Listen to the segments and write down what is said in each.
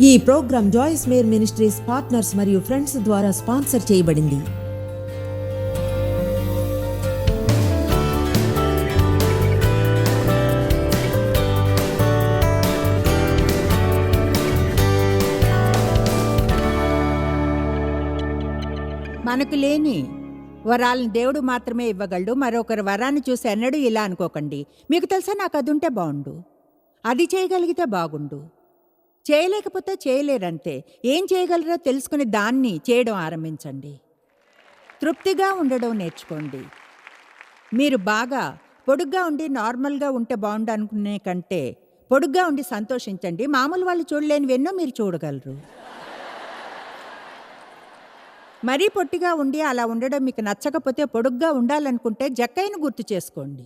ఈ program Joyce Meyer ministries partners మరియు friends ద్వారా స్పాన్సర్ చేయబడింది. మనకు లేని వరాలను దేవుడు మాత్రమే ఇవ్వగలడు. మరొకరు వరాన్ని చూసి ఎన్నడూ ఇలా అనుకోకండి. మీకు తెలుసా నాకు అది ఉంటే బాగుండు. అది చేయగలిగితే బాగుండు. చేయలేకపోతే చేయలేరంతే. ఏం చేయగలరో తెలుసుకుని దాన్ని చేయడం ఆరంభించండి. తృప్తిగా ఉండడం నేర్చుకోండి. మీరు బాగా పొడుగ్గా ఉండి నార్మల్గా ఉంటే బాగుండు అనుకునే కంటే పొడుగ్గా ఉండి సంతోషించండి. మామూలు వాళ్ళు చూడలేనివెన్నో మీరు చూడగలరు. మరీ పొట్టిగా ఉండి అలా ఉండడం మీకు నచ్చకపోతే పొడుగ్గా ఉండాలనుకుంటే జక్కైన గుర్తు చేసుకోండి.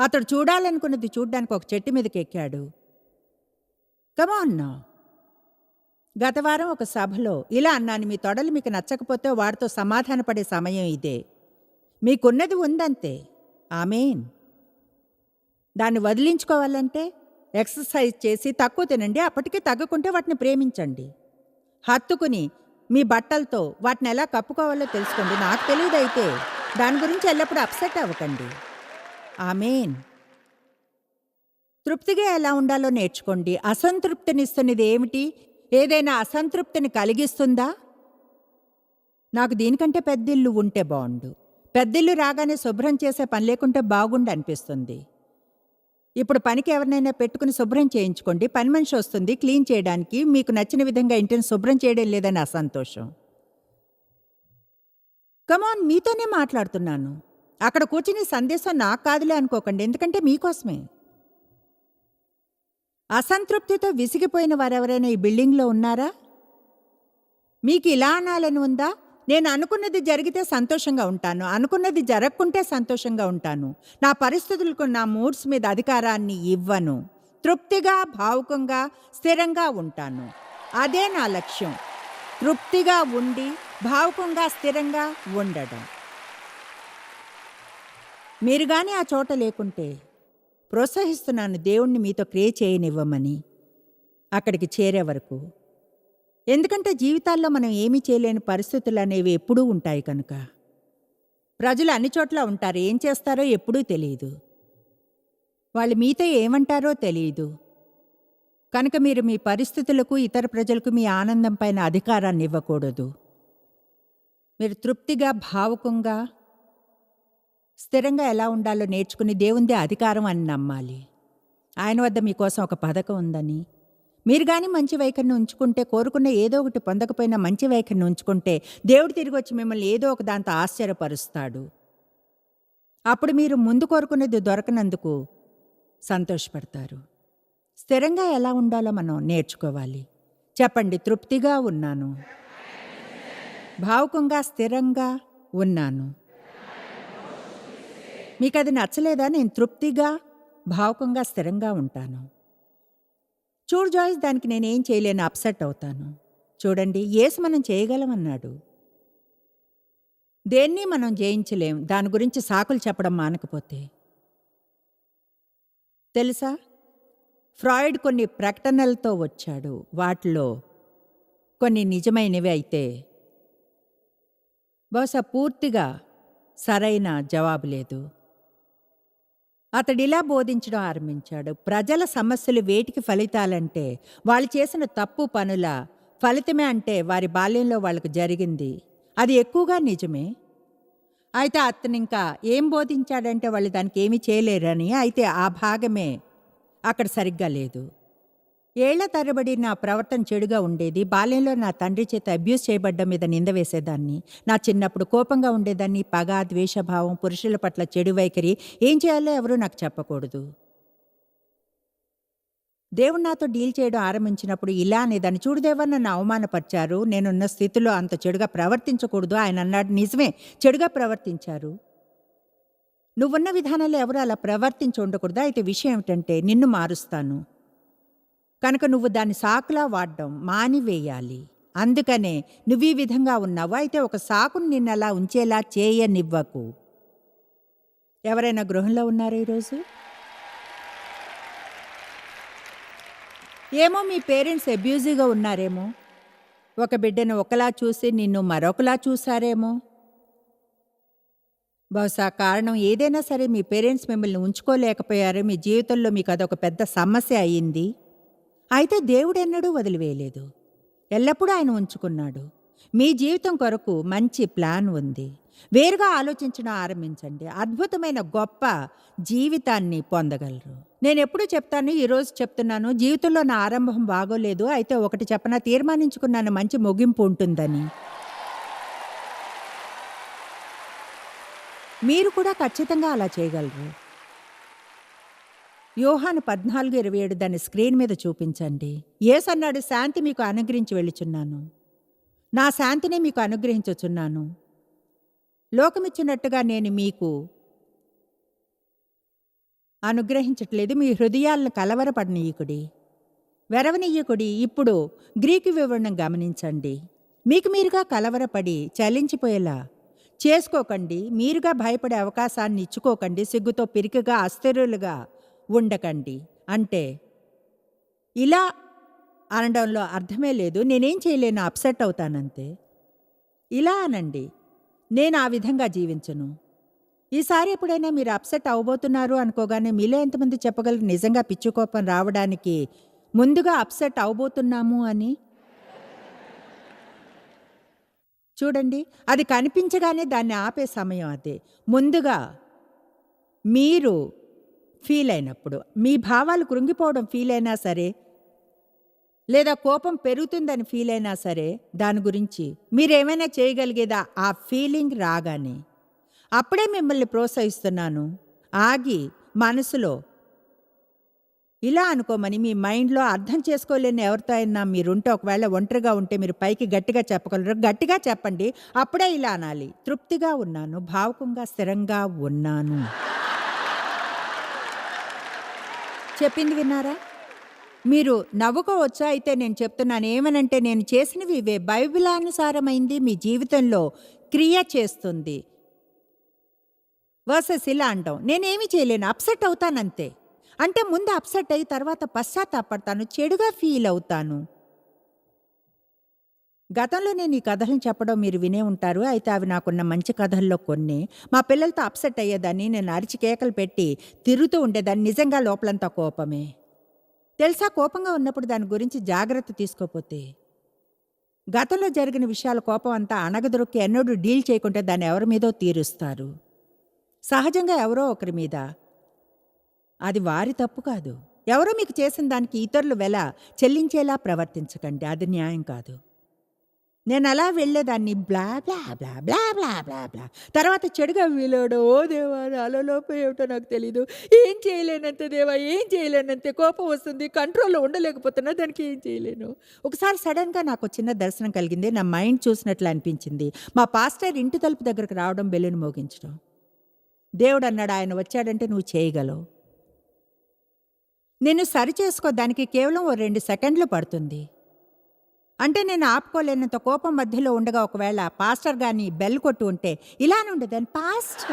అతడు చూడాలనుకున్నది చూడ్డానికి ఒక చెట్టు మీదకి ఎక్కాడు. కమాన్నా గత వారం ఒక సభలో ఇలా అన్నాను మీ తొడలు మీకు నచ్చకపోతే వాడితో సమాధానపడే సమయం ఇదే. మీకున్నది ఉందంతే. ఆమెన్. దాన్ని వదిలించుకోవాలంటే ఎక్సర్సైజ్ చేసి తక్కువ తినండి అప్పటికే తగ్గకుంటే వాటిని ప్రేమించండి. హత్తుకుని మీ బట్టలతో వాటిని ఎలా కప్పుకోవాలో తెలుసుకోండి. నాకు తెలియదైతే దాని గురించి ఎల్లప్పుడూ అప్సెట్ అవ్వకండి. ఆమెన్. తృప్తిగా ఎలా ఉండాలో నేర్చుకోండి. అసంతృప్తినిస్తున్నది ఏమిటి? ఏదైనా అసంతృప్తిని కలిగిస్తుందా? నాకు దీనికంటే పెద్దిల్లు ఉంటే బాగుండు. పెద్దిల్లు రాగానే శుభ్రం చేసే పని లేకుంటే బాగుండు అనిపిస్తుంది. ఇప్పుడు పనికి ఎవరినైనా పెట్టుకుని శుభ్రం చేయించుకోండి. పని మనిషి వస్తుంది క్లీన్ చేయడానికి. మీకు నచ్చిన విధంగా ఇంటిని శుభ్రం చేయడం లేదని అసంతోషం కమాన్ మీతోనే మాట్లాడుతున్నాను. అక్కడ కూర్చుని సందేశం నాకు కాదులే అనుకోకండి. ఎందుకంటే మీకోసమే. అసంతృప్తితో విసిగిపోయిన వారెవరైనా ఈ బిల్డింగ్లో ఉన్నారా? మీకు ఇలా అనాలని ఉందా? నేను అనుకున్నది జరిగితే సంతోషంగా ఉంటాను. అనుకున్నది జరగకుంటే సంతోషంగా ఉంటాను. నా పరిస్థితులకు నా మూడ్స్ మీద అధికారాన్ని ఇవ్వను. తృప్తిగా భావుకంగా స్థిరంగా ఉంటాను. అదే నా లక్ష్యం. తృప్తిగా ఉండి భావుకంగా స్థిరంగా ఉండడం. మీరు కానీ ఆ చోట లేకుంటే ప్రోత్సహిస్తున్నాను దేవుణ్ణి మీతో క్రియ చేయనివ్వమని అక్కడికి చేరే వరకు. ఎందుకంటే జీవితాల్లో మనం ఏమీ చేయలేని పరిస్థితులు అనేవి ఎప్పుడూ ఉంటాయి కనుక. ప్రజలు అన్ని చోట్ల ఉంటారు ఏం చేస్తారో ఎప్పుడూ తెలియదు. వాళ్ళు మీతో ఏమంటారో తెలియదు. కనుక మీరు మీ పరిస్థితులకు ఇతర ప్రజలకు మీ ఆనందం పైన అధికారాన్ని ఇవ్వకూడదు. మీరు తృప్తిగా భావుకంగా స్థిరంగా ఎలా ఉండాలో నేర్చుకుని దేవుందే అధికారం అని నమ్మాలి. ఆయన వద్ద మీకోసం ఒక పథకం ఉందని. మీరు కానీ మంచి వైఖరిని ఉంచుకుంటే కోరుకున్న ఏదో ఒకటి పొందకపోయినా మంచి వైఖరిని ఉంచుకుంటే దేవుడు తిరిగి వచ్చి మిమ్మల్ని ఏదో ఒక దాంతో ఆశ్చర్యపరుస్తాడు. అప్పుడు మీరు ముందు కోరుకునేది దొరకనందుకు సంతోషపడతారు. స్థిరంగా ఎలా ఉండాలో మనం నేర్చుకోవాలి. చెప్పండి తృప్తిగా ఉన్నాను. భావుకంగా స్థిరంగా ఉన్నాను. మీకు అది నచ్చలేదా? నేను తృప్తిగా భావుకంగా స్థిరంగా ఉంటాను. చూడు జాయిస్ దానికి నేనేం చేయలేను అప్సెట్ అవుతాను. చూడండి ఏసు మనం చేయగలమన్నాడు. దేన్ని మనం జయించలేం దాని గురించి సాకులు చెప్పడం మానకపోతే. తెలుసా? ఫ్రాయిడ్ కొన్ని ప్రకటనలతో వచ్చాడు. వాటిలో కొన్ని నిజమైనవి అయితే బహుశా పూర్తిగా సరైన జవాబు లేదు. అతడిలా బోధించడం ఆరంభించాడు. ప్రజల సమస్యలు వేటికి ఫలితాలంటే వాళ్ళు చేసిన తప్పు పనుల ఫలితమే అంటే వారి బాల్యంలో వాళ్ళకు జరిగింది. అది ఎక్కువగా నిజమే? అయితే అతను ఇంకా ఏం బోధించాడంటే వాళ్ళు దానికి ఏమీ చేయలేరని అయితే ఆ భాగమే అక్కడ సరిగ్గా లేదు. ఏళ్ళ తరబడి నా ప్రవర్తన చెడుగా ఉండేది. బాల్యంలో నా తండ్రి చేత అబ్యూస్ చేయబడ్డం మీద నింద వేసేదాన్ని. నా చిన్నప్పుడు కోపంగా ఉండేదాన్ని. పగ ద్వేషభావం పురుషుల పట్ల చెడు వైఖరి. ఏం చేయాలో ఎవరూ నాకు చెప్పకూడదు. దేవుడు నాతో డీల్ చేయడం ఆరంభించినప్పుడు ఇలా అనేదాన్ని. చూడుదేవా నన్ను అవమానపరిచారు. నేనున్న స్థితిలో అంత చెడుగా ప్రవర్తించకూడదు. ఆయన అన్నాడు. నిజమే చెడుగా ప్రవర్తించారు. నువ్వున్న విధానంలో ఎవరు అలా ప్రవర్తించి ఉండకూడదు. అయితే విషయం ఏమిటంటే నిన్ను మారుస్తాను. కనుక నువ్వు దాన్ని సాకులా వాడడం మానివేయాలి. అందుకనే నువ్వు ఈ విధంగా ఉన్నావు. అయితే ఒక సాకును నిన్నలా ఉంచేలా చేయనివ్వకు. ఎవరైనా గృహంలో ఉన్నారా ఈరోజు? ఏమో మీ పేరెంట్స్ అబ్యూజివ్గా ఉన్నారేమో. ఒక బిడ్డను ఒకలా చూసి నిన్ను మరొకలా చూసారేమో. బహుశా కారణం ఏదైనా సరే మీ పేరెంట్స్ మిమ్మల్ని ఉంచుకోలేకపోయారు. మీ జీవితంలో మీకు అదొక పెద్ద సమస్య అయ్యింది. అయితే దేవుడెన్నడూ వదిలివేయలేదు. ఎల్లప్పుడూ ఆయన ఉంచుకున్నాడు. మీ జీవితం కొరకు మంచి ప్లాన్ ఉంది. వేరుగా ఆలోచించడం ఆరంభించండి. అద్భుతమైన గొప్ప జీవితాన్ని పొందగలరు. నేను ఎప్పుడు చెప్తాను ఈరోజు చెప్తున్నాను జీవితంలో నా ఆరంభం బాగోలేదు అయితే ఒకటి చెప్పన తీర్మానించుకున్నాను మంచి ముగింపు ఉంటుందని. మీరు కూడా ఖచ్చితంగా అలా చేయగలరు. యోహాను పద్నాలుగు ఇరవై ఏడు దాన్ని స్క్రీన్ మీద చూపించండి. ఏసన్నాడు శాంతి మీకు అనుగ్రహించి వెళ్ళుచున్నాను. నా శాంతిని మీకు అనుగ్రహించుచున్నాను. లోకమిచ్చినట్టుగా నేను మీకు అనుగ్రహించట్లేదు. మీ హృదయాలను కలవరపడనీయకుడి వెరవనీయకుడి. ఇప్పుడు గ్రీకు వివరణం గమనించండి. మీకు మీరుగా కలవరపడి చలించిపోయేలా చేసుకోకండి. మీరుగా భయపడే అవకాశాన్ని ఇచ్చుకోకండి. సిగ్గుతో పిరికిగా అస్థిరులుగా ఉండకండి. అంటే ఇలా అనడంలో అర్థమే లేదు. నేనేం చేయలేను అప్సెట్ అవుతానంతే. ఇలా అనండి. నేను ఆ విధంగా జీవించను. ఈసారి ఎప్పుడైనా మీరు అప్సెట్ అవబోతున్నారు అనుకోగానే మీలో ఎంతమంది చెప్పగలరు? నిజంగా పిచ్చుకోపం రావడానికి ముందుగా అప్సెట్ అవబోతున్నాము అని? చూడండి అది కనిపించగానే దాన్ని ఆపే సమయం అదే. ముందుగా మీరు ఫీల్ అయినప్పుడు మీ భావాలు కృంగిపోవడం ఫీల్ అయినా సరే లేదా కోపం పెరుగుతుందని ఫీల్ అయినా సరే దాని గురించి మీరేమైనా చేయగలిగేదా? ఆ ఫీలింగ్ రాగానే. అప్పుడే మిమ్మల్ని ప్రోత్సహిస్తున్నాను. ఆగి మనసులో ఇలా అనుకోమని మీ మైండ్లో అర్థం చేసుకోలేని ఎవరితో అయినా మీరుంటే ఒకవేళ ఒంటరిగా ఉంటే మీరు పైకి గట్టిగా చెప్పగలరు. గట్టిగా చెప్పండి అప్పుడే ఇలా అనాలి. తృప్తిగా ఉన్నాను భావుకంగా స్థిరంగా ఉన్నాను. చెప్పింది విన్నారా? మీరు నవ్వుకోవచ్చా అయితే నేను చెప్తున్నాను. ఏమనంటే నేను చేసినవి ఇవే. బైబిలానుసారమైంది మీ జీవితంలో క్రియ చేస్తుంది వర్సెస్ ఇలా అంటాం. నేనేమి చేయలేను. అప్సెట్ అవుతానంతే. అంటే ముందు అప్సెట్ అయ్యి తర్వాత పశ్చాత్తాపడతాను. చెడుగా ఫీల్ అవుతాను. గతంలో నేను ఈ కథలను చెప్పడం మీరు వినే ఉంటారు. అయితే అవి నాకున్న మంచి కథల్లో కొన్ని. మా పిల్లలతో అప్సెట్ అయ్యేదాన్ని నేను అరిచి కేకలు పెట్టి తిరుగుతూ ఉండేదాన్ని. నిజంగా లోపలంతా కోపమే. తెలుసా? కోపంగా ఉన్నప్పుడు దాని గురించి జాగ్రత్త తీసుకోపోతే. గతంలో జరిగిన విషయాల కోపం అంతా అణగదొరికి ఎన్నడూ డీల్ చేయకుంటే దాన్ని ఎవరి మీదో తీరుస్తారు. సహజంగా ఎవరో ఒకరి మీద. అది వారి తప్పు కాదు. ఎవరో మీకు చేసిన దానికి ఇతరులు వెల చెల్లించేలా ప్రవర్తించకండి. అది న్యాయం కాదు. నేను అలా వెళ్ళేదాన్ని. బ్లా బ్లా బ్లా బ్లా బ్లా బ్లా బ్లా. తర్వాత చెడుగా వీలాడు ఓ దేవా నాలో లోపం ఏమిటో నాకు తెలీదు. ఏం చేయలేనంత దేవా ఏం చేయలేనంతే కోపం వస్తుంది. కంట్రోల్లో ఉండలేకపోతున్నా దానికి ఏం చేయలేను. ఒకసారి సడన్గా నాకు చిన్న దర్శనం కలిగింది. నా మైండ్ చూసినట్లు అనిపించింది. మా పాస్టర్ ఇంటి తలుపు దగ్గరకు రావడం బెల్లును మోగించడం. దేవుడు అన్నాడు ఆయన వచ్చాడంటే నువ్వు చేయగలవు. నేను సరి చేసుకోదానికి కేవలం ఓ రెండు సెకండ్లు పడుతుంది. అంటే నేను ఆపుకోలేనంత కోపం మధ్యలో ఉండగా ఒకవేళ పాస్టర్ గాని బెల్ కొట్టు ఉంటే ఇలానే ఉండేదాన్ని పాస్టర్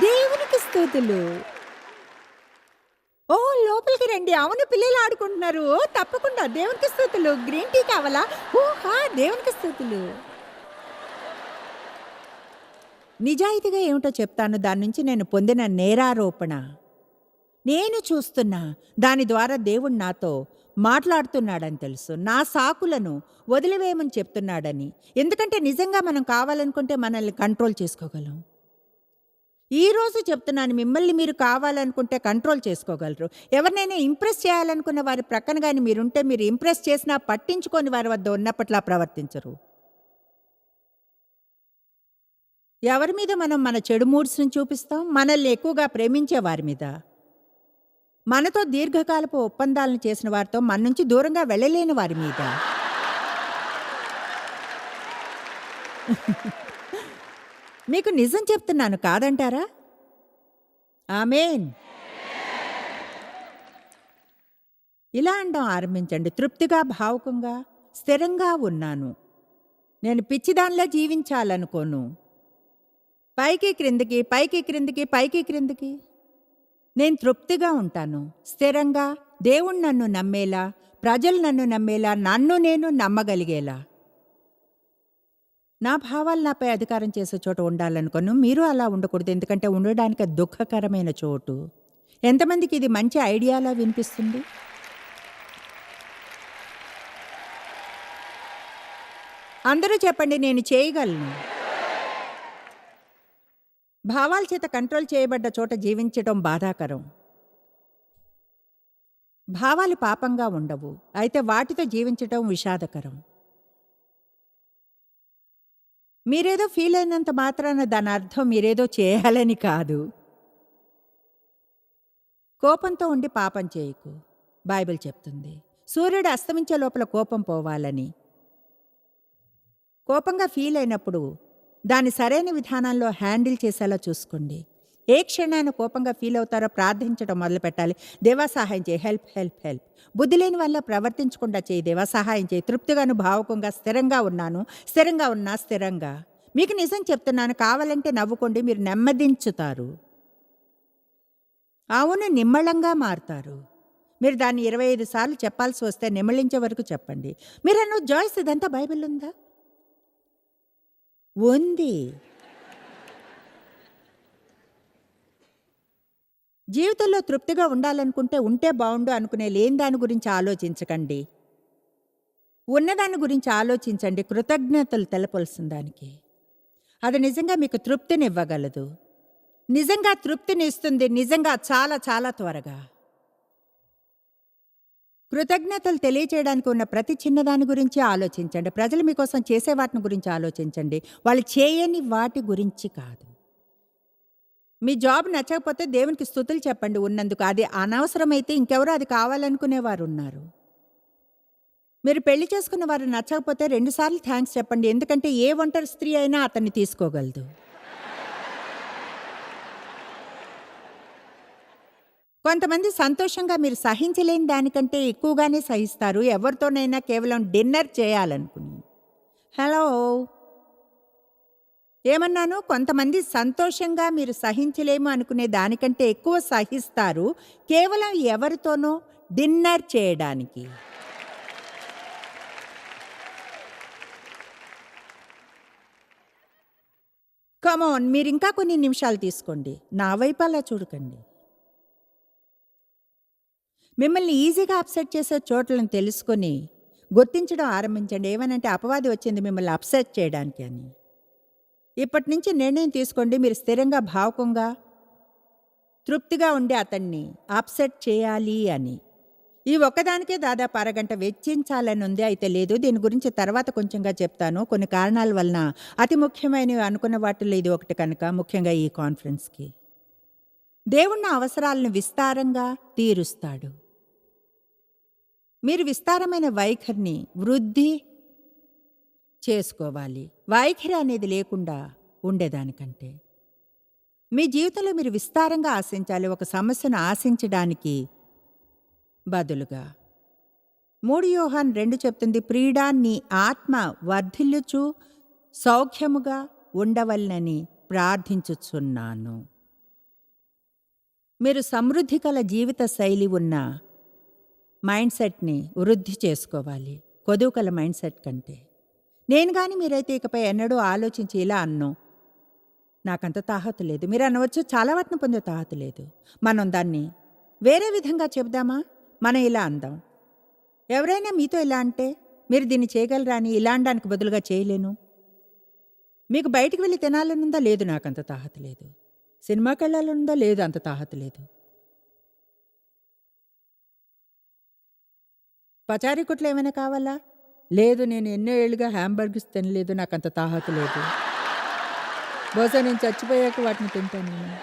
దేవునికి స్థూతులు. ఓ లోపలికి రండి. అవును పిల్లలు ఆడుకుంటున్నారు. ఓ తప్పకుండా. దేవునికి స్థూతులు. గ్రీన్ టీ కావాలా? ఓహా దేవునికి స్థూతులు. నిజాయితీగా ఏమిటో చెప్తాను. దాని నుంచి నేను పొందిన నేరారోపణ. నేను చూస్తున్నా. దాని ద్వారా దేవుడు నాతో మాట్లాడుతున్నాడని తెలుసు. నా సాకులను వదిలివేయమని చెప్తున్నాడని. ఎందుకంటే నిజంగా మనం కావాలనుకుంటే మనల్ని కంట్రోల్ చేసుకోగలం. ఈ రోజు చెప్తున్నాను మిమ్మల్ని మీరు కావాలనుకుంటే కంట్రోల్ చేసుకోగలరు. ఎవరినైనా ఇంప్రెస్ చేయాలనుకున్న వారి ప్రక్కన కానీ మీరుంటే మీరు ఇంప్రెస్ చేసినా పట్టించుకొని వారి వద్ద ఉన్నప్పట్లా ప్రవర్తించరు. ఎవరి మీద మనం మన చెడు మూడ్స్ని చూపిస్తాం? మనల్ని ఎక్కువగా ప్రేమించే వారి మీద. మనతో దీర్ఘకాలపు ఒప్పందాలను చేసిన వారితో మన నుంచి దూరంగా వెళ్ళలేని వారి మీద. మీకు నిజం చెప్తున్నాను కాదంటారా? ఆమెన్. ఇలా అనడం ఆరంభించండి. తృప్తిగా భావుకంగా స్థిరంగా ఉన్నాను. నేను పిచ్చిదానిలో జీవించాలనుకోను. పైకి క్రిందికి పైకి క్రిందికి పైకి క్రిందికి. నేను తృప్తిగా ఉంటాను. స్థిరంగా దేవుడు నన్ను నమ్మేలా ప్రజలు నన్ను నమ్మేలా నన్ను నేను నమ్మగలిగేలా. నా భావాలు నాపై అధికారం చేసే చోట ఉండాలనుకోను. మీరు అలా ఉండకూడదు. ఎందుకంటే ఉండడానికి దుఃఖకరమైన చోటు. ఎంతమందికి ఇది మంచి ఐడియాలా వినిపిస్తుంది? అందరూ చెప్పండి నేను చేయగలను. భావాల చేత కంట్రోల్ చేయబడ్డ చోట జీవించడం బాధాకరం. భావాలు పాపంగా ఉండవు అయితే వాటితో జీవించటం విషాదకరం. మీరేదో ఫీల్ అయినంత మాత్రాన దాని అర్థం మీరేదో చేయాలని కాదు. కోపంతో ఉండి పాపం చేయకు బైబిల్ చెప్తుంది. సూర్యుడు అస్తమించే లోపల కోపం పోవాలని. కోపంగా ఫీల్ అయినప్పుడు దాన్ని సరైన విధానంలో హ్యాండిల్ చేసేలా చూసుకోండి. ఏ క్షణాన్ని కోపంగా ఫీల్ అవుతారో ప్రార్థించడం మొదలు పెట్టాలి. దేవా సహాయం చేయి. Help help help. బుద్ధి లేని వల్ల ప్రవర్తించకుండా చేయి దేవా. సహాయం చేయి. తృప్తిగాను భావకంగా స్థిరంగా ఉన్నాను. స్థిరంగా ఉన్నా స్థిరంగా. మీకు నిజం చెప్తున్నాను. కావాలంటే నవ్వుకోండి. మీరు నెమ్మదించుతారు. అవును నిమ్మళంగా మారుతారు. మీరు దాన్ని ఇరవై ఐదు సార్లు చెప్పాల్సి వస్తే నిమ్మళించే వరకు చెప్పండి. మీరు అన్న జాయిస్ ఇదంతా బైబిల్ ఉందా? ఉంది జీవితంలో తృప్తిగా ఉండాలనుకుంటే ఉంటే బాగుండు అనుకునే లేని దాని గురించి ఆలోచించకండి. ఉన్నదాని గురించి ఆలోచించండి. కృతజ్ఞతలు తెలపలసిన దానికి. అది నిజంగా మీకు తృప్తిని ఇవ్వగలదు. నిజంగా తృప్తిని ఇస్తుంది. నిజంగా చాలా చాలా త్వరగా. కృతజ్ఞతలు తెలియచేయడానికి ఉన్న ప్రతి చిన్నదాని గురించి ఆలోచించండి. ప్రజలు మీకోసం చేసే వాటిని గురించి ఆలోచించండి. వాళ్ళు చేయని వాటి గురించి కాదు. మీ జాబ్ నచ్చకపోతే దేవునికి స్థుతులు చెప్పండి ఉన్నందుకు. అది అనవసరమైతే ఇంకెవరో అది కావాలనుకునేవారు ఉన్నారు. మీరు పెళ్ళి చేసుకున్న వారు నచ్చకపోతే రెండుసార్లు థ్యాంక్స్ చెప్పండి. ఎందుకంటే ఏ ఒంటరి స్త్రీ అయినా అతన్ని తీసుకోగలదు. కొంతమంది సంతోషంగా మీరు సహించలేని దానికంటే ఎక్కువగానే సహిస్తారు. ఎవరితోనైనా కేవలం డిన్నర్ చేయాలనుకుని. హలో. ఏమన్నాను? కొంతమంది సంతోషంగా మీరు సహించలేము అనుకునే దానికంటే ఎక్కువ సహిస్తారు. కేవలం ఎవరితోనో డిన్నర్ చేయడానికి. కమోన్ మీరు ఇంకా కొన్ని నిమిషాలు తీసుకోండి. నా వైపు అలా చూడకండి. మిమ్మల్ని ఈజీగా అప్సెట్ చేసే చోట్లను తెలుసుకొని గుర్తించడం ఆరంభించండి. ఏమనంటే అపవాది వచ్చింది మిమ్మల్ని అప్సెట్ చేయడానికి అని. ఇప్పటి నుంచి నిర్ణయం తీసుకోండి. మీరు స్థిరంగా భావకంగా తృప్తిగా ఉండి అతన్ని అప్సెట్ చేయాలి అని. ఈ ఒక్కదానికే దాదాపు అరగంట వెచ్చించాలని ఉంది అయితే లేదు. దీని గురించి తర్వాత కొంచెంగా చెప్తాను. కొన్ని కారణాల వలన అతి ముఖ్యమైనవి అనుకున్న వాటిలో ఇది ఒకటి కనుక ముఖ్యంగా ఈ కాన్ఫరెన్స్కి. దేవున్న అవసరాలను విస్తారంగా తీరుస్తాడు. మీరు విస్తారమైన వైఖరిని వృద్ధి చేసుకోవాలి. వైఖరి అనేది లేకుండా ఉండేదానికంటే. మీ జీవితంలో మీరు విస్తారంగా ఆశించాలి ఒక సమస్యను ఆశించడానికి బదులుగా. మూడు యోహాన్ రెండు చెప్తుంది ప్రీడా నీ ఆత్మ వర్ధిల్లుచు సౌఖ్యముగా ఉండవలనని ప్రార్థించుచున్నాను. మీరు సమృద్ధి కల జీవిత శైలి ఉన్న మైండ్ సెట్ని వృద్ధి చేసుకోవాలి. కొదువు కల మైండ్ సెట్ కంటే. నేను కానీ మీరైతే ఇకపై ఎన్నడూ ఆలోచించి ఇలా అన్నాం. నాకంత తాహతు లేదు. మీరు అనవచ్చు చాలా వాటిని పొందే తాహతు లేదు. మనం దాన్ని వేరే విధంగా చెబుదామా? మనం ఇలా అందాం. ఎవరైనా మీతో ఇలా అంటే మీరు దీన్ని చేయగలరా అని ఇలా అనడానికి బదులుగా చేయలేను? మీకు బయటికి వెళ్ళి తినాలనుందా? లేదు. నాకంత తాహత లేదు. సినిమాకి వెళ్ళాలనుందా? లేదు. అంత తాహత లేదు. పచారీకుట్లు ఏమైనా కావాలా? లేదు నేను ఎన్నో ఏళ్ళుగా హ్యాంబర్గర్స్ తినలేదు నాకు అంత తాహతు లేదు. బహుశా నేను చచ్చిపోయాక వాటిని తింటాను నేను.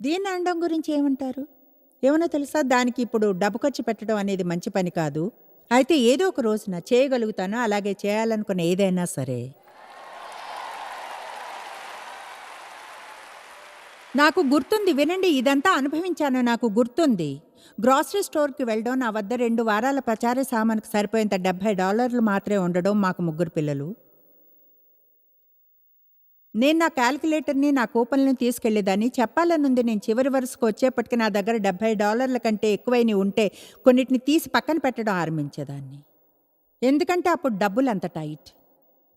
దీన్ని అనడం గురించి ఏమంటారు? ఏమన్నా తెలుసా? దానికి ఇప్పుడు డబ్బు ఖర్చు పెట్టడం అనేది మంచి పని కాదు. అయితే ఏదో ఒక రోజున చేయగలుగుతాను అలాగే చేయాలనుకున్న ఏదైనా సరే. నాకు గుర్తుంది వినండి ఇదంతా అనుభవించాను నాకు గుర్తుంది. గ్రాసరీ స్టోర్కి వెళ్ళడం నా వద్ద రెండు వారాల ప్రచార సామానుకు సరిపోయేంత డెబ్భై డాలర్లు మాత్రమే ఉండడం మాకు ముగ్గురు పిల్లలు. నేను నా క్యాల్కులేటర్ని నా కూపన్లను తీసుకెళ్ళేదాన్ని చెప్పాలనుంది నేను చివరి వరుసకు వచ్చేప్పటికి నా దగ్గర డెబ్బై డాలర్ల కంటే ఎక్కువైన ఉంటే కొన్నిటిని తీసి పక్కన పెట్టడం ఆరంభించేదాన్ని. ఎందుకంటే అప్పుడు డబ్బులు అంత టైట్.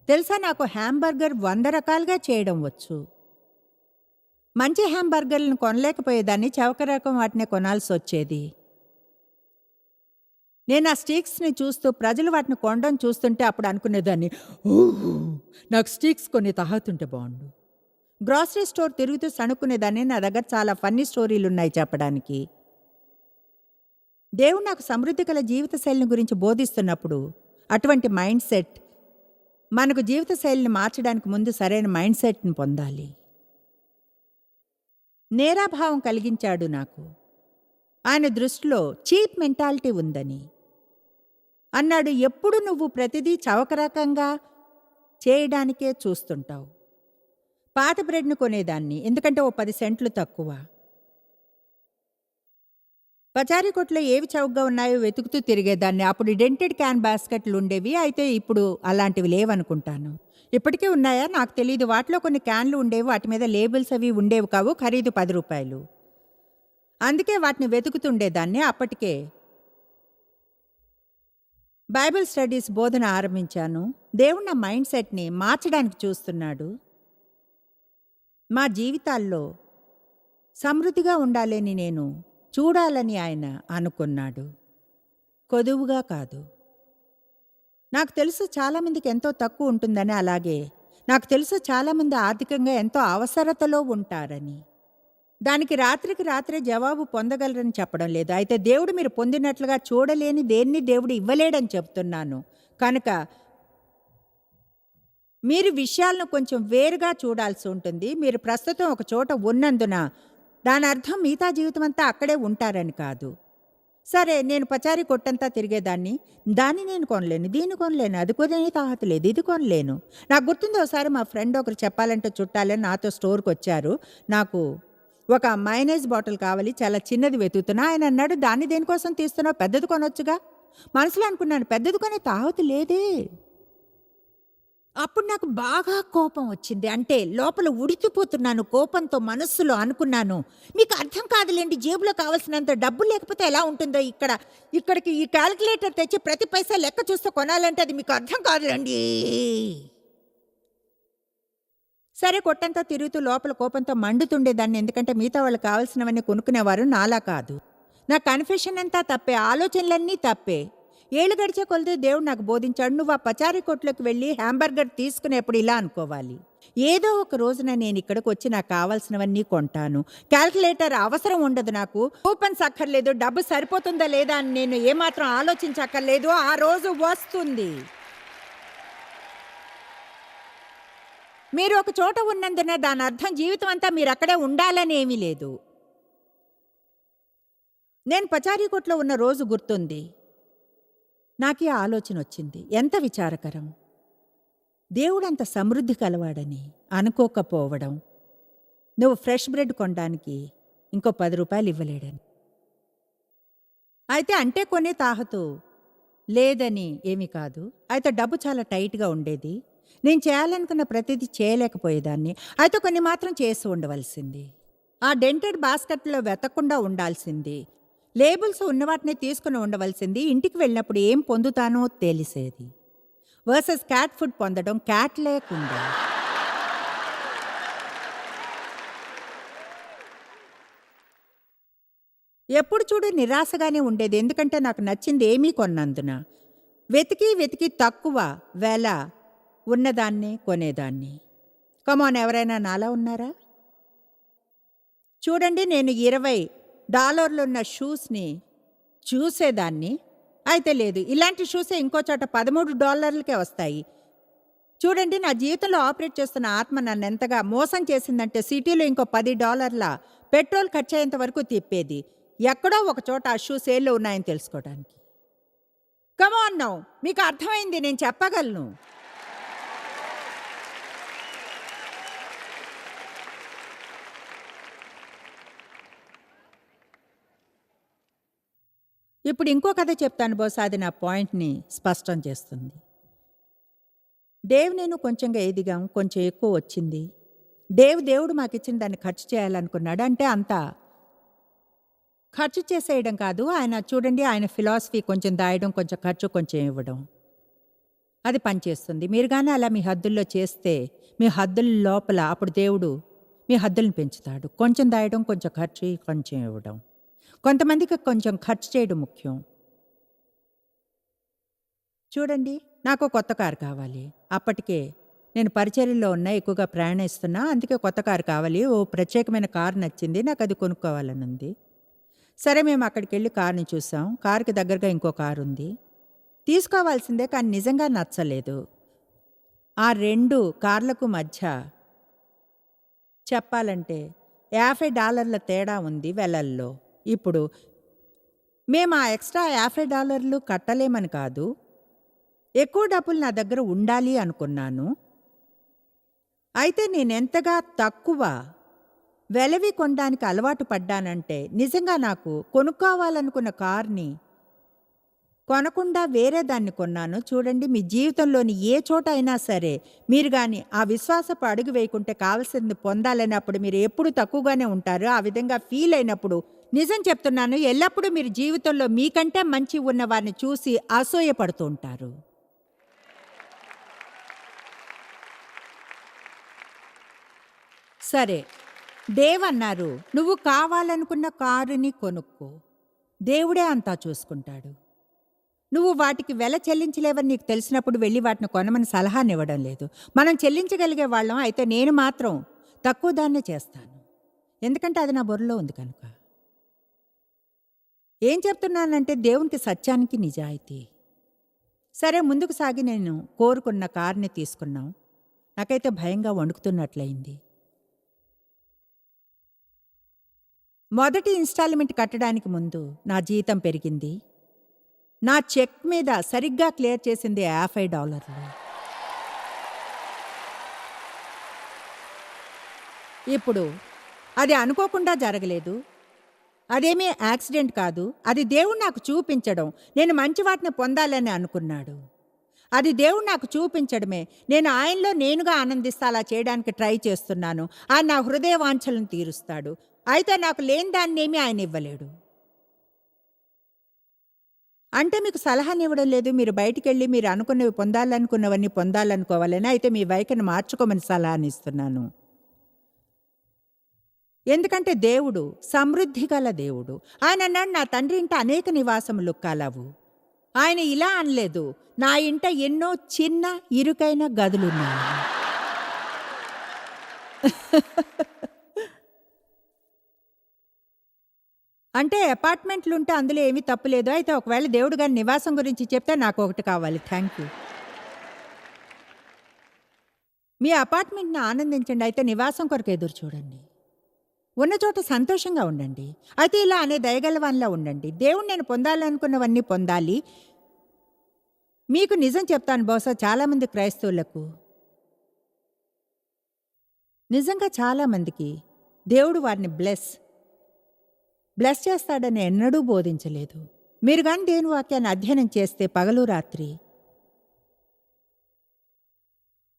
తెలుసా నాకు హ్యాంబర్గర్ వంద రకాలుగా చేయడం వచ్చు. మంచి హ్యాంబర్గర్లను కొనలేకపోయేదాన్ని చవక రకం వాటినే కొనాల్సి వచ్చేది నేను ఆ స్టీక్స్ని చూస్తూ ప్రజలు వాటిని కొనడం చూస్తుంటే అప్పుడు అనుకునేదాన్ని ఊహ్ నాకు స్టీక్స్ కొన్ని తహాతుంటే బాగుండు గ్రాసరీ స్టోర్ తిరుగుతూ సణుక్కునేదాన్ని నా దగ్గర చాలా ఫన్నీ స్టోరీలు ఉన్నాయి చెప్పడానికి. దేవుడు నాకు సమృద్ధి గల జీవిత శైలిని గురించి బోధిస్తున్నప్పుడు అటువంటి మైండ్ సెట్ మనకు జీవిత శైలిని మార్చడానికి ముందు సరైన మైండ్ సెట్ని పొందాలి. నేరాభావం కలిగించాడు నాకు. ఆయన దృష్టిలో చీప్ మెంటాలిటీ ఉందని. అన్నాడు ఎప్పుడు నువ్వు ప్రతిదీ చవకరకంగా చేయడానికే చూస్తుంటావు. పాత బ్రెడ్ను కొనేదాన్ని ఎందుకంటే ఓ పది సెంట్లు తక్కువ. పచారీ కొట్లో ఏవి చౌకగా ఉన్నాయో వెతుకుతూ తిరిగేదాన్ని. అప్పుడు డెంటెడ్ క్యాన్ బాస్కెట్లు ఉండేవి అయితే ఇప్పుడు అలాంటివి లేవనుకుంటాను. ఇప్పటికే ఉన్నాయా? నాకు తెలియదు వాటిలో కొన్ని క్యాన్లు ఉండేవి. వాటి మీద లేబుల్స్ అవి ఉండేవి కావు. ఖరీదు పది రూపాయలు. అందుకే వాటిని వెతుకుతుండేదాన్ని అప్పటికే. బైబిల్ స్టడీస్ బోధన ఆరంభించాను. దేవుడు నా మైండ్ సెట్ని మార్చడానికి చూస్తున్నాడు. మా జీవితాల్లో సమృద్ధిగా ఉండాలని నేను చూడాలని ఆయన అనుకున్నాడు. కొదువుగా కాదు. నాకు తెలుసు చాలామందికి ఎంతో తక్కువ ఉంటుందని అలాగే. నాకు తెలుసు చాలామంది ఆర్థికంగా ఎంతో అవసరతలో ఉంటారని. దానికి రాత్రికి రాత్రే జవాబు పొందగలరని చెప్పడం లేదు. అయితే దేవుడు మీరు పొందినట్లుగా చూడలేని దేన్ని దేవుడు ఇవ్వలేడని చెప్తున్నాను. కనుక మీరు విషయాలను కొంచెం వేరుగా చూడాల్సి ఉంటుంది. మీరు ప్రస్తుతం ఒక చోట ఉన్నందున దాని అర్థం మిగతా జీవితం అంతా అక్కడే ఉంటారని కాదు. సరే నేను పచారీ కొట్టంతా తిరిగేదాన్ని. దాన్ని నేను కొనలేను దీన్ని కొనలేను అది కొనే తాహత లేదు ఇది కొనలేను. నాకు గుర్తుంది ఒకసారి మా ఫ్రెండ్ ఒకరు చెప్పాలంటే చుట్టాలని నాతో స్టోర్కి వచ్చారు. నాకు ఒక మైనేజ్ బాటిల్ కావాలి చాలా చిన్నది వెతుకుతున్నా. ఆయన అన్నాడు దాన్ని దేనికోసం తీస్తున్నావు? పెద్దది కొనొచ్చుగా. మనసులో అనుకున్నాను పెద్దది కొనే తాహత లేదే. అప్పుడు నాకు బాగా కోపం వచ్చింది. అంటే లోపల ఉడికిపోతున్నాను కోపంతో మనస్సులో అనుకున్నాను. మీకు అర్థం కాదులేండి జేబులో కావాల్సినంత డబ్బు లేకపోతే ఎలా ఉంటుందో ఇక్కడ. ఇక్కడికి ఈ క్యాలిక్యులేటర్ తెచ్చి ప్రతి పైసా లెక్క చూస్తే కొనాలంటే అది మీకు అర్థం కాదులేండి. సరే కొట్టంతా తిరుగుతూ లోపల కోపంతో మండుతుండేదాన్ని ఎందుకంటే మిగతా వాళ్ళు కావాల్సినవన్నీ కొనుక్కునేవారు నాలా కాదు. నా కన్ఫెషన్ అంతా తప్పే ఆలోచనలన్నీ తప్పే. ఏళ్ళు గడిచే కొలితే దేవుడు నాకు బోధించాడు నువ్వు ఆ పచారీ కొట్లోకి వెళ్ళి హ్యాంబర్గర్ తీసుకునేప్పుడు ఇలా అనుకోవాలి. ఏదో ఒక రోజున నేను ఇక్కడికి వచ్చి నాకు కావాల్సినవన్నీ కొంటాను. క్యాల్కులేటర్ అవసరం ఉండదు నాకు. కూపన్స్ అక్కర్లేదు. డబ్బు సరిపోతుందా లేదా అని నేను ఏమాత్రం ఆలోచించక్కర్లేదు. ఆ రోజు వస్తుంది. మీరు ఒక చోట ఉన్నందున దాని అర్థం జీవితం అంతా మీరు అక్కడే ఉండాలని ఏమీ లేదు. నేను పచారీ కొట్లో ఉన్న రోజు గుర్తుంది. నాకు ఈ ఆలోచన వచ్చింది. ఎంత విచారకరం? దేవుడంత సమృద్ధి కలవాడని అనుకోకపోవడం. నువ్వు ఫ్రెష్ బ్రెడ్ కొనడానికి ఇంకో పది రూపాయలు ఇవ్వలేడని. అయితే అంటే కొనే తాహతు లేదని ఏమీ కాదు. అయితే డబ్బు చాలా టైట్గా ఉండేది. నేను చేయాలనుకున్న ప్రతిదీ చేయలేకపోయేదాన్ని. అయితే కొన్ని మాత్రం చేసి ఉండవలసింది. ఆ డెంటెడ్ బాస్కెట్లో వెతకుండా ఉండాల్సింది. లేబుల్స్ ఉన్న వాటిని తీసుకుని ఉండవలసింది. ఇంటికి వెళ్ళినప్పుడు ఏం పొందుతానో తెలిసేది. వర్సెస్ క్యాట్ ఫుడ్ పొందడం క్యాట్ లేకుండా. ఎప్పుడు చూడు నిరాశగానే ఉండేది. ఎందుకంటే నాకు నచ్చింది ఏమీ కొన్నందున. వెతికి వెతికి తక్కువ వెల ఉన్నదాన్ని కొనేదాన్ని. కమాన్ ఎవరైనా నాలా ఉన్నారా? చూడండి నేను ఇరవై డాలర్లు ఉన్న షూస్ని చూసేదాన్ని. అయితే లేదు ఇలాంటి షూసే ఇంకో చోట పదమూడు డాలర్లకే వస్తాయి. చూడండి నా జీవితంలో ఆపరేట్ చేస్తున్న ఆత్మ నన్ను ఎంతగా మోసం చేసిందంటే సిటీలో ఇంకో పది డాలర్ల పెట్రోల్ ఖర్చు అయ్యేంత వరకు తిప్పేది. ఎక్కడో ఒక చోట ఆ షూ సేల్లో ఉన్నాయని తెలుసుకోవడానికి. కమాన్ నౌ మీకు అర్థమైంది నేను చెప్పగలను. ఇప్పుడు ఇంకో కథ చెప్తాను బహుశా అది నా పాయింట్ని స్పష్టం చేస్తుంది. డేవ్ నేను కొంచెంగా ఎదిగాం కొంచెం ఎక్కువ వచ్చింది. దేవు దేవుడు మాకు ఇచ్చిన దాన్ని ఖర్చు చేయాలనుకున్నాడు. అంటే అంతా ఖర్చు చేసేయడం కాదు. ఆయన చూడండి ఆయన ఫిలాసఫీ కొంచెం దాయడం కొంచెం ఖర్చు కొంచెం ఇవ్వడం. అది పనిచేస్తుంది. మీరు కానీ అలా మీ హద్దుల్లో చేస్తే మీ హద్దుల లోపల అప్పుడు దేవుడు మీ హద్దులను పెంచుతాడు. కొంచెం దాయడం కొంచెం ఖర్చు కొంచెం ఇవ్వడం. కొంతమందికి కొంచెం ఖర్చు చేయడం ముఖ్యం. చూడండి నాకు కొత్త కారు కావాలి. అప్పటికే నేను పరిచర్యలో ఉన్న ఎక్కువగా ప్రయాణిస్తున్నా అందుకే కొత్త కారు కావాలి. ఓ ప్రత్యేకమైన కారు నచ్చింది నాకు అది కొనుక్కోవాలని ఉంది సరే మేము అక్కడికి వెళ్ళి కార్ని చూసాం. కారుకి దగ్గరగా ఇంకో కారు ఉంది. తీసుకోవాల్సిందే కానీ నిజంగా నచ్చలేదు. ఆ రెండు కార్లకు మధ్య చెప్పాలంటే యాభై డాలర్ల తేడా ఉంది వెలల్లో. ఇప్పుడు మేము ఆ ఎక్స్ట్రా యాభై డాలర్లు కట్టలేమని కాదు ఎక్కువ డబ్బులు నా దగ్గర ఉండాలి అనుకున్నాను. అయితే నేనెంతగా తక్కువ వెలవి కొనడానికి అలవాటు పడ్డానంటే నిజంగా నాకు కొనుక్కోవాలనుకున్న కార్ని కొనకుండా వేరే దాన్ని కొన్నాను. చూడండి మీ జీవితంలోని ఏ చోట అయినా సరే మీరు కానీ ఆ విశ్వాసపు అడుగు వేయకుంటే కావాల్సింది పొందాలన్నప్పుడు మీరు ఎప్పుడు తక్కువగానే ఉంటారు. ఆ విధంగా ఫీల్ అయినప్పుడు నిజం చెప్తున్నాను ఎల్లప్పుడూ మీరు జీవితంలో మీకంటే మంచి ఉన్నవారిని చూసి అసూయపడుతూ ఉంటారు. సరే దేవ్ అన్నారు నువ్వు కావాలనుకున్న కారుని కొనుక్కో. దేవుడే అంతా చూసుకుంటాడు. నువ్వు వాటికి వెల చెల్లించలేవని నీకు తెలిసినప్పుడు వెళ్ళి వాటిని కొనమని సలహానివ్వడం లేదు. మనం చెల్లించగలిగే వాళ్ళం అయితే నేను మాత్రం తక్కువ దాన్నే చేస్తాను. ఎందుకంటే అది నా బుర్రలో ఉంది కనుక. ఏం చెప్తున్నానంటే దేవునికి సత్యానికి నిజాయితీ. సరే ముందుకు సాగి నేను కోరుకున్న కార్ని తీసుకున్నాం. నాకైతే భయంగా వణుకుతున్నట్లయింది. మొదటి ఇన్స్టాల్మెంట్ కట్టడానికి ముందు నా జీతం పెరిగింది. నా చెక్ మీద సరిగ్గా క్లియర్ చేసింది యాభై డాలర్లు. ఇప్పుడు అది అనుకోకుండా జరగలేదు. అదేమీ యాక్సిడెంట్ కాదు. అది దేవుడు నాకు చూపించడం. నేను మంచి వాటిని పొందాలని అనుకున్నాడు. అది దేవుడు నాకు చూపించడమే. నేను ఆయనలో నేనుగా ఆనందిస్తా అలా చేయడానికి ట్రై చేస్తున్నాను. ఆయన నా హృదయ వాంఛలను తీరుస్తాడు. అయితే నాకు లేని దాన్నేమీ ఆయన ఇవ్వలేడు. అంటే మీకు సలహానివ్వడం లేదు. మీరు బయటికి వెళ్ళి మీరు అనుకున్నవి పొందాలనుకున్నవన్నీ పొందాలనుకోవాలని. అయితే మీ వైఖరిని మార్చుకోమని సలహాని ఇస్తున్నాను ఎందుకంటే దేవుడు సమృద్ధి గల దేవుడు. ఆయన అన్నాడు నా తండ్రి ఇంట అనేక నివాసములు కలవు. ఆయన ఇలా అనలేదు నా ఇంట ఎన్నో చిన్న ఇరుకైన గదులున్నాయి. అంటే అపార్ట్మెంట్లు ఉంటే అందులో ఏమీ తప్పులేదు అయితే ఒకవేళ దేవుడు గారి నివాసం గురించి చెప్తే నాకు ఒకటి కావాలి. Thank you. మీ అపార్ట్మెంట్ని ఆనందించండి. అయితే నివాసం కొరకు ఎదురు చూడండి. ఉన్న చోట సంతోషంగా ఉండండి. అయితే ఇలా అనే దయగలవాన్లా ఉండండి. దేవుడు నేను పొందాలనుకున్నవన్నీ పొందాలి. మీకు నిజం చెప్తాను బహుశా చాలామంది క్రైస్తవులకు. నిజంగా చాలామందికి దేవుడు వారిని బ్లెస్ బ్లెస్ చేస్తాడని ఎన్నడూ బోధించలేదు. మీరు కానీ దేవుని వాక్యాన్ని అధ్యయనం చేస్తే పగలు రాత్రి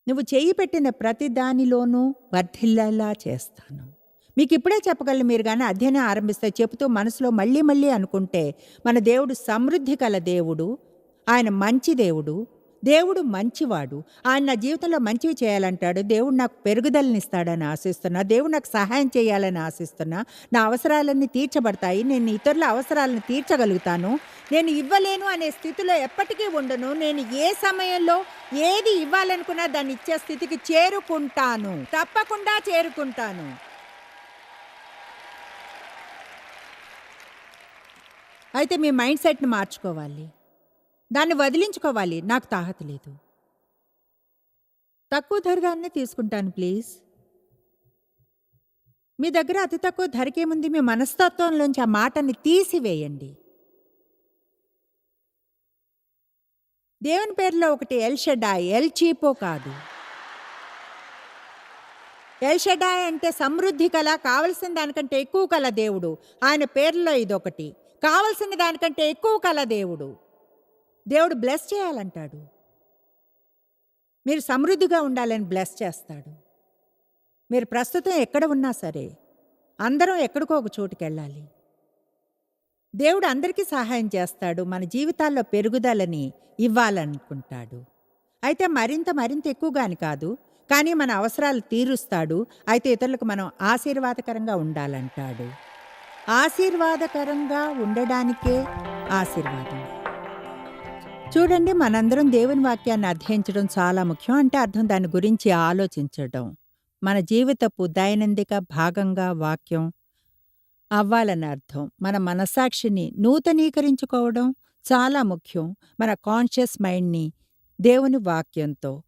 నువ్వు చేయి పెట్టిన ప్రతి దానిలోనూ వర్ధిల్లేలా చేస్తాను. మీకు ఇప్పుడే చెప్పగలను మీరు కానీ అధ్యయనం ఆరంభిస్తే చెబుతూ మనసులో మళ్ళీ మళ్ళీ అనుకుంటే మన దేవుడు సమృద్ధి కల దేవుడు ఆయన మంచి దేవుడు దేవుడు మంచివాడు ఆయన నా జీవితంలో మంచివి చేయాలంటాడు దేవుడు నాకు పెరుగుదలనిస్తాడని ఆశిస్తున్నా దేవుడు నాకు సహాయం చేయాలని ఆశిస్తున్నా నా అవసరాలన్నీ తీర్చబడతాయి నేను ఇతరుల అవసరాలను తీర్చగలుగుతాను నేను ఇవ్వలేను అనే స్థితిలో ఎప్పటికీ ఉండను నేను ఏ సమయంలో ఏది ఇవ్వాలనుకున్నా దాన్ని ఇచ్చే స్థితికి చేరుకుంటాను తప్పకుండా చేరుకుంటాను. అయితే మీ మైండ్ సెట్ని మార్చుకోవాలి. దాన్ని వదిలించుకోవాలి. నాకు తాహత లేదు. తక్కువ ధర దాన్నే తీసుకుంటాను ప్లీజ్. మీ దగ్గర అతి తక్కువ ధరకేముంది? మీ మనస్తత్వంలోంచి ఆ మాటని తీసివేయండి. దేవుని పేరులో ఒకటి ఎల్ షెడాయ్. ఎల్ చీపో కాదు. ఎల్ షెడాయ్ అంటే సమృద్ధి కల కావలసిన దానికంటే ఎక్కువ కల దేవుడు. ఆయన పేర్లో ఇదొకటి. కావలసిన దానికంటే ఎక్కువ కల దేవుడు. దేవుడు బ్లెస్ చేయాలంటాడు. మీరు సమృద్ధిగా ఉండాలని బ్లెస్ చేస్తాడు. మీరు ప్రస్తుతం ఎక్కడ ఉన్నా సరే అందరం ఎక్కడికో ఒక చోటుకి వెళ్ళాలి. దేవుడు అందరికీ సహాయం చేస్తాడు మన జీవితాల్లో పెరుగుదలని ఇవ్వాలనుకుంటాడు. అయితే మరింత మరింత ఎక్కువగాని కాదు కానీ మన అవసరాలు తీరుస్తాడు అయితే ఇతరులకు మనం ఆశీర్వాదకరంగా ఉండాలంటాడు. ఆశీర్వాదకరంగా ఉండడానికే ఆశీర్వాదం. చూడండి మనందరం దేవుని వాక్యాన్ని అధ్యయించడం చాలా ముఖ్యం అంటే అర్థం దాని గురించి ఆలోచించడం. మన జీవితపు దైనందిక భాగంగా వాక్యం అవ్వాలని అర్థం. మన మనసాక్షిని నూతనీకరించుకోవడం చాలా ముఖ్యం. మన కాన్షియస్ మైండ్ని దేవుని వాక్యంతో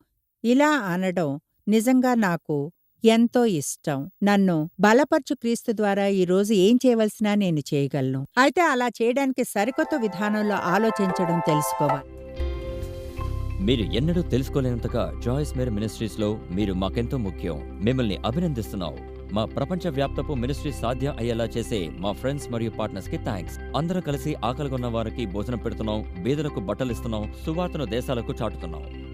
ఇలా అనడం నిజంగా నాకు ఎంతో ఇష్టం. నన్ను బలపరచు క్రీస్తు ద్వారా ఈ రోజు ఏం చేయవలసినా నేను చేయగలను. అయితే అలా చేయడానికి సరికొత్త విధానంలో ఆలోచించడం తెలుసుకోవాలి. మీరు ఎన్నడూ తెలుసుకోలేనంతగా జాయిస్ మేర్ మినిస్ట్రీస్లో మీరు మాకెంతో ముఖ్యం. మిమ్మల్ని అభినందిస్తున్నాం. మా ప్రపంచ వ్యాప్తపు మినిస్ట్రీ సాధ్యం అయ్యేలా చేసే మా ఫ్రెండ్స్ మరియు పార్ట్నర్స్కి థ్యాంక్స్ అందరూ కలిసి ఆకలిగొన్న వారికి భోజనం పెడుతున్నాం. బీదలకు బట్టలు ఇస్తున్నాం సువార్తను దేశాలకు చాటుతున్నాం.